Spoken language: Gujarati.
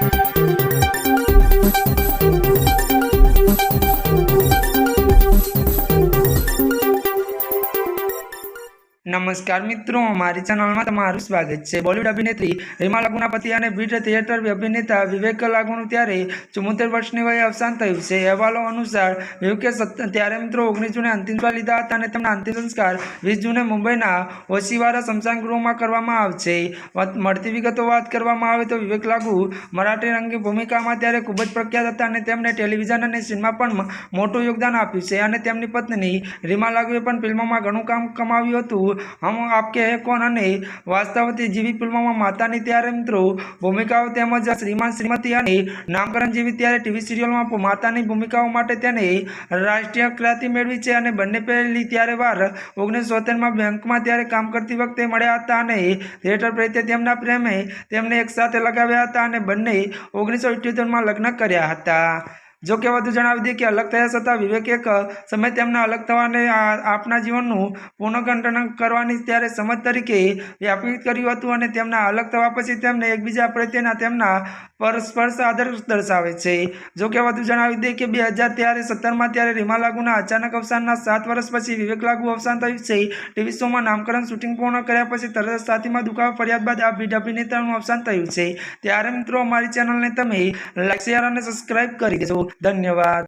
Thank you. નમસ્કાર મિત્રો મારી ચેનલમાં તમારું સ્વાગત છે. બોલિવૂડ અભિનેત્રી રીમા લાગુના પતિ અને બીટ થિયેટર અભિનેતા વિવેક લાગુનું ત્યારે ચુમ્મોતેર વર્ષની વયે અવસાન થયું છે. અહેવાલો અનુસાર, વિવેકે ત્યારે મિત્રો ઓગણીસ જૂને અંતિમ શ્વાસ લીધા હતા અને તેમના અંતિમ સંસ્કાર વીસ જૂને મુંબઈના ઓશીવારા સ્મશાન ગૃહમાં કરવામાં આવશે. મળતી વિગતો વાત કરવામાં આવે તો વિવેક લાગુ મરાઠી રંગી ભૂમિકામાં ત્યારે ખૂબ જ પ્રખ્યાત હતા અને તેમણે ટેલિવિઝન અને સિનેમા પણ મોટું યોગદાન આપ્યું છે અને તેમની પત્ની રીમા લાગુએ પણ ફિલ્મોમાં ઘણું કામ કમાવ્યું હતું. હમ આપકે હે કોણ અને વાસ્તવતી જેવી ફિલ્મોમાં માતાની ત્યારે મિત્રો ભૂમિકાઓ તેમજ શ્રીમાન શ્રીમતી અને નામકરણ જેવી ત્યારે ટીવી સિરિયલમાં માતાની ભૂમિકાઓ માટે તેને રાષ્ટ્રીય ખ્યાતિ મેળવી છે અને બંને પહેલી ત્યારે વાર ઓગણીસો સોતેરમાં બેંકમાં ત્યારે કામ કરતી વખતે મળ્યા હતા અને થિયેટર પ્રત્યે તેમના પ્રેમે તેમને એકસાથે લગાવ્યા હતા અને બંને ઓગણીસો ઇઠ્યોતેરમાં લગ્ન કર્યા હતા. જો કે વધુ જણાવી દઈએ કે અલગ થયા છતાં વિવેક એક સમય તેમના અલગ થવાને આપના જીવનનું પુનઃગઠન કરવાની ત્યારે સમજ તરીકે વ્યાપિત કર્યું હતું અને તેમના અલગ થવા પછી તેમને એકબીજા પ્રત્યેના તેમના પરસ્પર આદર દર્શાવે છે. જો કે વધુ જણાવી દઈએ કે બે હજાર ત્યારે સત્તરમાં ત્યારે રીમા લાગુના અચાનક અવસાનના સાત વર્ષ પછી વિવેક લાગુ અવસાન થયું છે. ટીવી શોમાં નામકરણ શૂટિંગ પૂર્ણ કર્યા પછી તરત સાથીમાં દુખાવો ફરિયાદ બાદ આ બીડ અભિનેતાનું અવસાન થયું છે. ત્યારે મિત્રો, અમારી ચેનલને તમે લાઈક, શેર અને સબસ્ક્રાઇબ કરી દેજો. धन्यवाद.